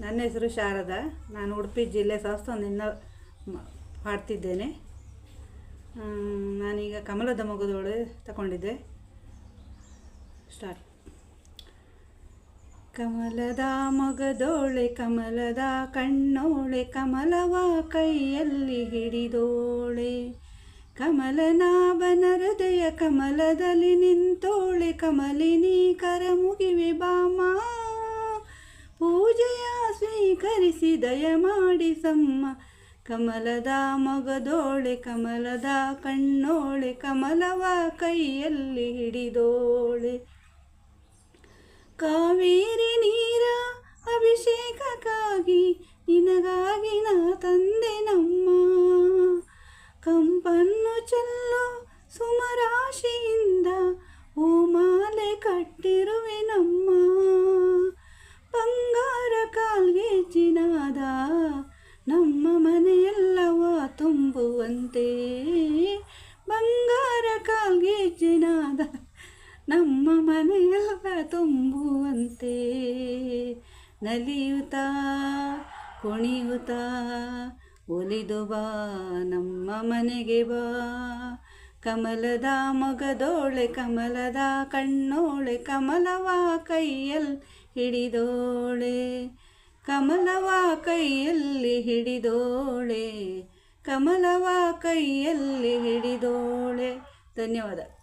ನನ್ನ ಹೆಸರು ಶಾರದಾ. ನಾನು ಉಡುಪಿ ಜಿಲ್ಲೆ ಸಹಸ್ರದಿಂದ ಮಾಡ್ತಿದ್ದೇನೆ. ನಾನೀಗ ಕಮಲದ ಮಗದೋಳೆ ತಗೊಂಡಿದ್ದೆ. ಸ್ಟಾರ್ಟ್ ಕಮಲದ ಮಗದೋಳೆ ಕಮಲದ ಕಣ್ಣೋಳೆ, ಕಮಲವ ಕೈಯಲ್ಲಿ ಹಿಡಿದೋಳೆ. ಕಮಲನಾಭನ ಹೃದಯ ಕಮಲದಲ್ಲಿ ನಿಂತೋಳೆ. ಕಮಲಿನಿ ಕರ ಮುಗಿವೆ ಬಾಮ ಸ್ವೀಕರಿಸಿ ದಯ ಮಾಡಿ ಸಮ್ಮ. ಕಮಲದ ಮೊಗದೋಳೆ, ಕಮಲದ ಕಣ್ಣೋಳೆ, ಕಮಲವ ಕೈಯಲ್ಲಿ ಹಿಡಿದೋಳೆ. ಕಾವೇರಿ ನೀರ ಅಭಿಷೇಕಕ್ಕಾಗಿ ನಿನಗಾಗಿ ನಾ ತಂದೆ ನಮ್ಮ. ಕಂಪನ್ನು ಚೆಲ್ಲೋ ಸುಮರಾಶಿಯಿಂದ ತುಂಬುವಂತೆ ಬಂಗಾರ ಕಾಲ್ಗೆ ಚಿನಾದ ನಮ್ಮ ಮನೆಯೆಲ್ಲ ತುಂಬುವಂತೆ. ನಲಿಯುತ್ತಾ, ಕುಣಿಯುತ್ತಾ, ಒಲಿದು ಬಾ, ನಮ್ಮ ಮನೆಗೆ ಬಾ. ಕಮಲದ ಮೊಗದೋಳೆ, ಕಮಲದ ಕಣ್ಣೋಳೆ, ಕಮಲವ ಕೈಯಲ್ಲಿ ಹಿಡಿದೋಳೆ. ಕಮಲವ ಕೈಯಲ್ಲಿ ಹಿಡಿದೋಳೆ. ಕಮಲವ ಕೈಯಲ್ಲಿ ಹಿಡಿದೋಳೆ. ಧನ್ಯವಾದ.